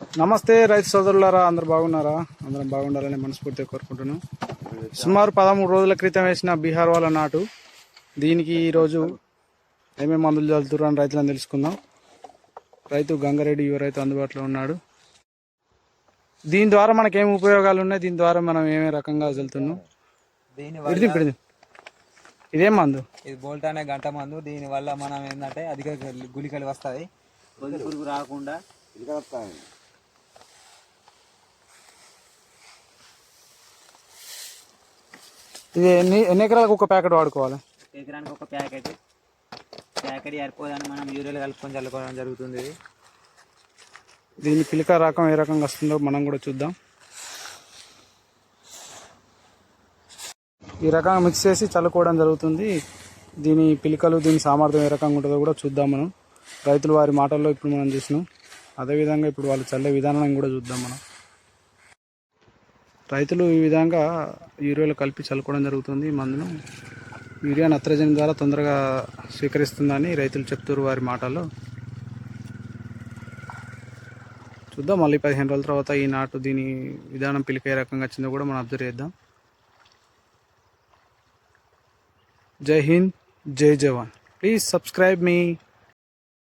నమస్తే రైతు సోదరులారా అందరు బాగున్నారా? అందరం బాగుండాలని మనస్ఫూర్తిగా కోరుకుంటున్నాం. సుమారు పదమూడు రోజుల క్రితం వేసిన బీహార్ వాళ్ళ నాటు. దీనికి ఈరోజు ఏమేమి మందులు చల్లుతున్నారు అని రైతులను తెలుసుకుందాం. రైతు గంగారెడ్డి యువ రైతు అందుబాటులో ఉన్నాడు. దీని ద్వారా మనకి ఏమి ఉపయోగాలు ఉన్నాయి? దీని ద్వారా మనం ఏమే రకంగా చల్లుతున్నాం? ఇప్పుడు ఇదేం మందు? ఇది బోల్ట్ అనే గంట మందు. దీని వల్ల మనం ఏంటంటే అధిక గుళికలు వస్తాయి. పురుగు రాకుండా ఇది ఎన్ని ఎన్ని ఎకరాలకు ఒక ప్యాకెట్ వాడుకోవాలి? ఎకరానికి ఒక ప్యాకెట్. ప్యాకెట్ సరిపోదని మనం యూరియాలు కలుపుకొని చల్లుకోవడం జరుగుతుంది ఇది. దీని పిలిక రకం ఏ రకంగా వస్తుందో మనం కూడా చూద్దాం. ఈ రకంగా మిక్స్ చేసి చల్లుకోవడం జరుగుతుంది. దీని పిలికలు దీని సామర్థ్యం ఏ రకంగా ఉంటుందో కూడా చూద్దాం మనం. రైతులు వారి మాటల్లో ఇప్పుడు మనం చూసినాం. అదేవిధంగా ఇప్పుడు వాళ్ళు చల్లే విధానం కూడా చూద్దాం మనం. రైతులు ఈ విధంగా యూరియాలో కలిపి చల్లుకోవడం జరుగుతుంది. మందును యూరియా నత్రజని ద్వారా తొందరగా స్వీకరిస్తుందని రైతులు చెప్తారు వారి మాటల్లో. చూద్దాం మళ్ళీ పదిహేను రోజుల తర్వాత ఈ నాటు దీని విధానం పిలికే రకంగా వచ్చిందో కూడా మనం అబ్జర్వ్ చేద్దాం. జై హింద్ జై జవాన్. Please subscribe me